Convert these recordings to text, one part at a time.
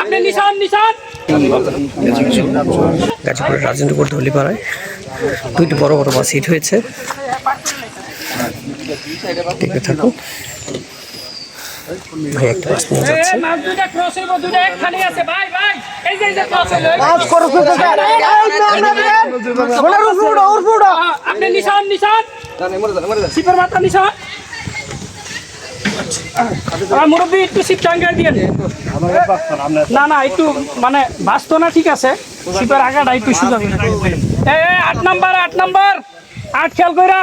আপনি নিশান নিশান গাজীপুরের রাজেন্দ্রপুর ধলিপাড়ায় দুইটি বড় বড় বাস হিট হয়েছে দেখতে ভাই একটা বাস নিয়ে যাচ্ছে আপনি নিশান নিশান সিপার মাথা নিশান আর মুরব্বী একটু সিট টাঙ্গাই দিয়ে না। না একটু মানে বাঁচতো না ঠিক আছে। সিপার আগাটা একটু সুযোগ এই, আট নাম্বার আট নাম্বার। আট খেয়াল কইরা।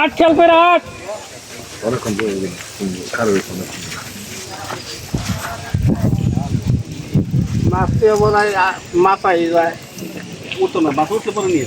আট খেয়াল কইরা আট। মাছতে হয় মাথায় যায়। উঠতো না মাছ উঠলে পরে নিয়ে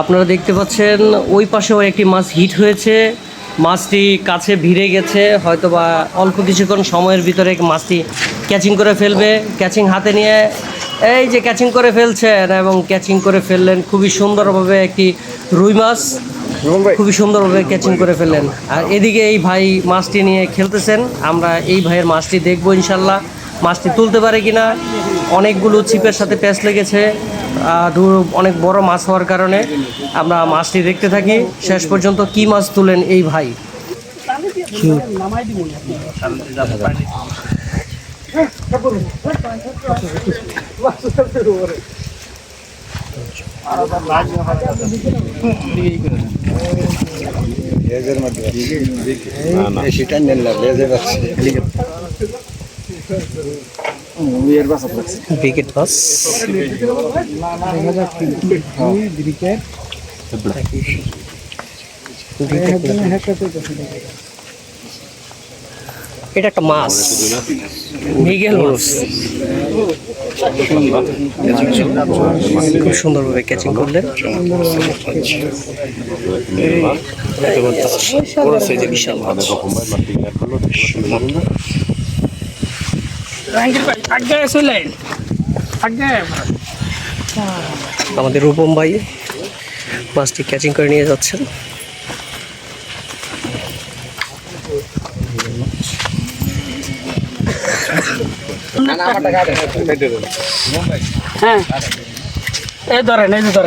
আপনারা দেখতে পাচ্ছেন ওই পাশেও একটি মাছ হিট হয়েছে। মাছটি কাছে ভিড়ে গেছে হয়তোবা অল্প কিছুক্ষণ সময়ের ভিতরে মাছটি ক্যাচিং করে ফেলবে। ক্যাচিং হাতে নিয়ে এই যে ক্যাচিং করে ফেলছেন এবং ক্যাচিং করে ফেললেন খুবই সুন্দরভাবে একটি রুই মাছ। খুবই সুন্দরভাবে ক্যাচিং করে ফেললেন। আর এদিকে এই ভাই মাছটি নিয়ে খেলতেছেন আমরা এই ভাইয়ের মাছটি দেখব ইনশাল্লাহ। মাছটি তুলতে পারে কিনা, অনেকগুলো ছিপের সাথে প্যাঁচ লেগেছে অনেক বড় মাছ হওয়ার কারণে আমরা মাছটি দেখতে থাকি। শেষ পর্যন্ত কি মাছ তুলেন এই ভাই? ব্রিগেড মাছ এটা একটা মাছ। মৃগেল মাছ খুব সুন্দরভাবে ক্যাচিং করলেন। বিশাল মাছ। আমাদের রূপম ভাই মাছটি ক্যাচিং করে নিয়ে যাচ্ছেন। হ্যাঁ। এই ধরেন এই যে ধরেন।